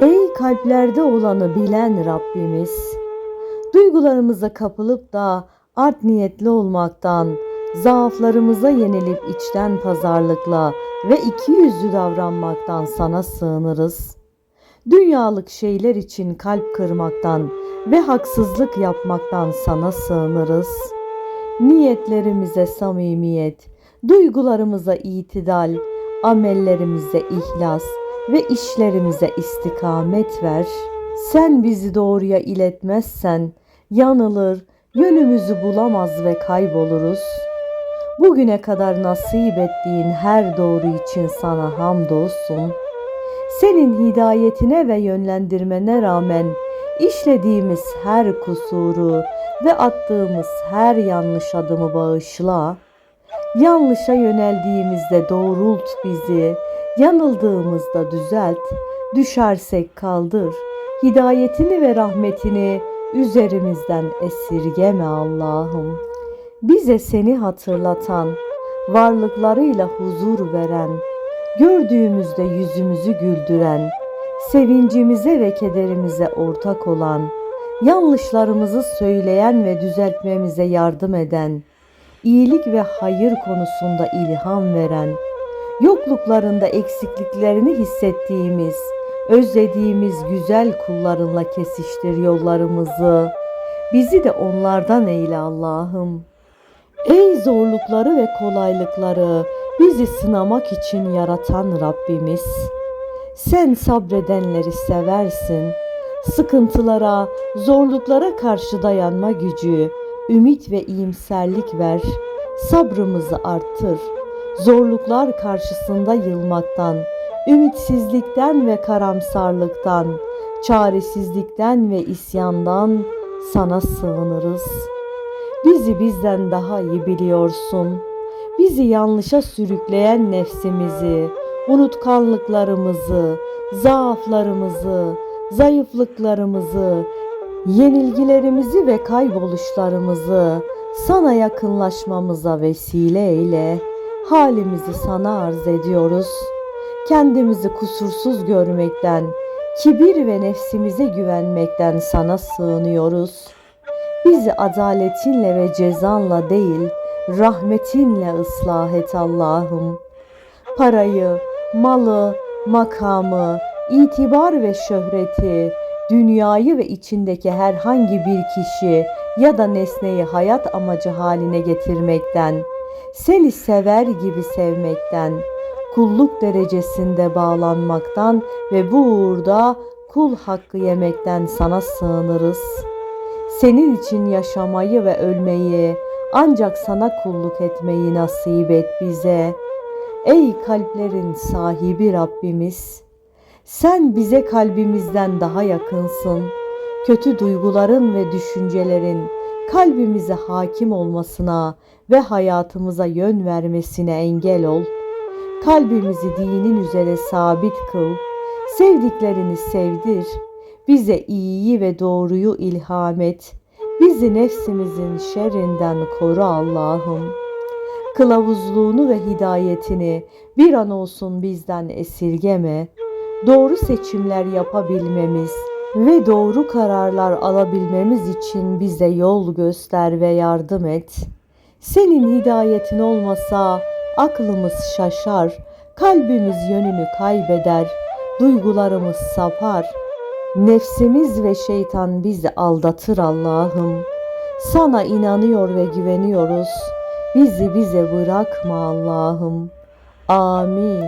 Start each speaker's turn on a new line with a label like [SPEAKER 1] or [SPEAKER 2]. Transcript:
[SPEAKER 1] Ey kalplerde olanı bilen Rabbimiz, duygularımıza kapılıp da art niyetli olmaktan, zaaflarımıza yenilip içten pazarlıkla ve iki yüzlü davranmaktan sana sığınırız. Dünyalık şeyler için kalp kırmaktan ve haksızlık yapmaktan sana sığınırız. Niyetlerimize samimiyet, duygularımıza itidal, amellerimize ihlas ve işlerimize istikamet ver. Sen bizi doğruya iletmezsen yanılır, yönümüzü bulamaz ve kayboluruz. Bugüne kadar nasip ettiğin her doğru için sana hamdolsun. Senin hidayetine ve yönlendirmene rağmen işlediğimiz her kusuru ve attığımız her yanlış adımı bağışla. Yanlışa yöneldiğimizde doğrult bizi, yanıldığımızda düzelt, düşersek kaldır. Hidayetini ve rahmetini üzerimizden esirgeme Allah'ım. Bize seni hatırlatan, varlıklarıyla huzur veren, gördüğümüzde yüzümüzü güldüren, sevincimize ve kederimize ortak olan, yanlışlarımızı söyleyen ve düzeltmemize yardım eden, iyilik ve hayır konusunda ilham veren, yokluklarında eksikliklerini hissettiğimiz, özlediğimiz güzel kullarınla kesiştir yollarımızı. Bizi de onlardan eyle Allah'ım. Ey zorlukları ve kolaylıkları bizi sınamak için yaratan Rabbimiz. Sen sabredenleri seversin. Sıkıntılara, zorluklara karşı dayanma gücü, ümit ve iyimserlik ver. Sabrımızı arttır. Zorluklar karşısında yılmaktan, ümitsizlikten ve karamsarlıktan, çaresizlikten ve isyandan sana sığınırız. Bizi bizden daha iyi biliyorsun. Bizi yanlışa sürükleyen nefsimizi, unutkanlıklarımızı, zaaflarımızı, zayıflıklarımızı, yenilgilerimizi ve kayboluşlarımızı sana yakınlaşmamıza vesile eyle. Halimizi sana arz ediyoruz. Kendimizi kusursuz görmekten, kibir ve nefsimize güvenmekten sana sığınıyoruz. Bizi adaletinle ve cezanla değil, rahmetinle ıslah et Allah'ım. Parayı, malı, makamı, itibar ve şöhreti, dünyayı ve içindeki herhangi bir kişi ya da nesneyi hayat amacı haline getirmekten, seni sever gibi sevmekten, kulluk derecesinde bağlanmaktan ve bu uğurda kul hakkı yemekten sana sığınırız. Senin için yaşamayı ve ölmeyi, ancak sana kulluk etmeyi nasip et bize. Ey kalplerin sahibi Rabbimiz! Sen bize kalbimizden daha yakınsın. Kötü duyguların ve düşüncelerin kalbimize hakim olmasına ve hayatımıza yön vermesine engel ol. Kalbimizi dinin üzere sabit kıl. Sevdiklerini sevdir. Bize iyiyi ve doğruyu ilham et. Bizi nefsimizin şerrinden koru Allah'ım. Kılavuzluğunu ve hidayetini bir an olsun bizden esirgeme. Doğru seçimler yapabilmemiz ve doğru kararlar alabilmemiz için bize yol göster ve yardım et. Senin hidayetin olmasa aklımız şaşar, kalbimiz yönünü kaybeder, duygularımız sapar. Nefsimiz ve şeytan bizi aldatır Allah'ım. Sana inanıyor ve güveniyoruz. Bizi bize bırakma Allah'ım. Amin.